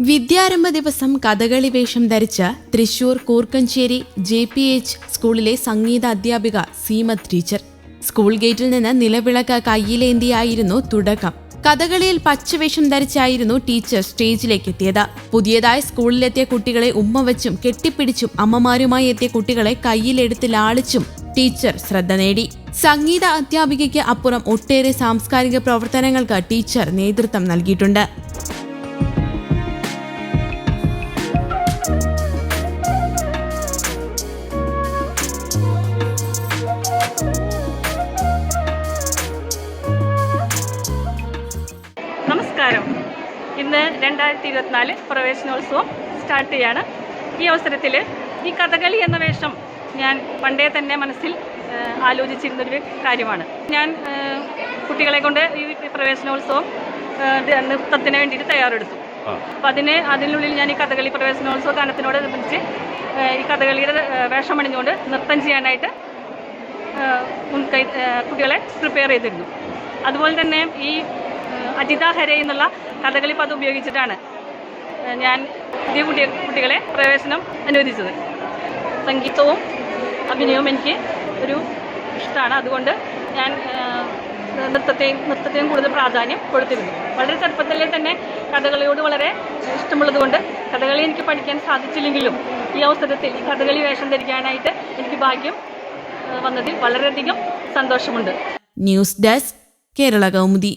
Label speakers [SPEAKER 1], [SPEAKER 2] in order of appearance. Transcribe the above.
[SPEAKER 1] വിദ്യാരംഭ ദിവസം കഥകളി വേഷം ധരിച്ച Thrissur Koorkkancheri J P H സ്കൂളിലെ സംഗീത അധ്യാപിക സീമത് ടീച്ചർ. സ്കൂൾ ഗേറ്റിൽ നിന്ന് നിലവിളക്ക് കയ്യിലേന്തിയായിരുന്നു തുടക്കം. കഥകളിയിൽ പച്ചവേഷം ധരിച്ചായിരുന്നു ടീച്ചർ സ്റ്റേജിലേക്ക് എത്തിയത് പുതിയതായി സ്കൂളിലെത്തിയ കുട്ടികളെ ഉമ്മ വച്ചും കെട്ടിപ്പിടിച്ചും അമ്മമാരുമായി എത്തിയ കുട്ടികളെ കയ്യിലെടുത്ത് ലാളിച്ചും ടീച്ചർ ശ്രദ്ധ നേടി. സംഗീത അധ്യാപികയ്ക്ക് അപ്പുറം ഒട്ടേറെ സാംസ്കാരിക പ്രവർത്തനങ്ങൾക്ക് ടീച്ചർ നേതൃത്വം നൽകിയിട്ടുണ്ട്.
[SPEAKER 2] നമസ്കാരം. ഇന്ന് രണ്ടായിരത്തി ഇരുപത്തിനാല് പ്രവേശനോത്സവം സ്റ്റാർട്ട് ചെയ്യാണ്. ഈ അവസരത്തിൽ ഈ കഥകളി എന്ന വേഷം ഞാൻ പണ്ടേ തന്നെ മനസ്സിൽ ആലോചിച്ചിരുന്നൊരു കാര്യമാണ്. ഞാൻ കുട്ടികളെ കൊണ്ട് ഈ പ്രവേശനോത്സവം നൃത്തത്തിന് വേണ്ടിയിട്ട് തയ്യാറെടുത്തു. അപ്പം അതിന് അതിനുള്ളിൽ ഞാൻ ഈ കഥകളി പ്രവേശനോത്സവ ഗാനത്തിനോടനുബന്ധിച്ച് ഈ കഥകളിയുടെ വേഷം വേഷമണിഞ്ഞുകൊണ്ട് നൃത്തം ചെയ്യാനായിട്ട് മുൻകൈ കുട്ടികളെ പ്രിപ്പയർ ചെയ്തിരുന്നു. അതുപോലെ തന്നെ ഈ അജിത ഹരെ എന്നുള്ള കഥകളി പദം ഉപയോഗിച്ചിട്ടാണ് ഞാൻ പുതിയ കുട്ടി കുട്ടികളെ പ്രവേശനം അനുവദിച്ചത്. സംഗീതവും അഭിനയവും എനിക്ക് ഒരു ഇഷ്ടമാണ്. അതുകൊണ്ട് ഞാൻ നൃത്തത്തെയും നൃത്തത്തെയും കൂടുതൽ പ്രാധാന്യം കൊടുത്തിരുന്നു. വളരെ ചെറുപ്പത്തിലെ തന്നെ കഥകളിയോട് വളരെ ഇഷ്ടമുള്ളതുകൊണ്ട് കഥകളി എനിക്ക് പഠിക്കാൻ സാധിച്ചില്ലെങ്കിലും ഈ അവസരത്തിൽ ഈ കഥകളി വേഷം ധരിക്കാനായിട്ട് എനിക്ക് ഭാഗ്യം വന്നതിൽ വളരെയധികം സന്തോഷമുണ്ട്.
[SPEAKER 1] News desk Kerala Kaumudi.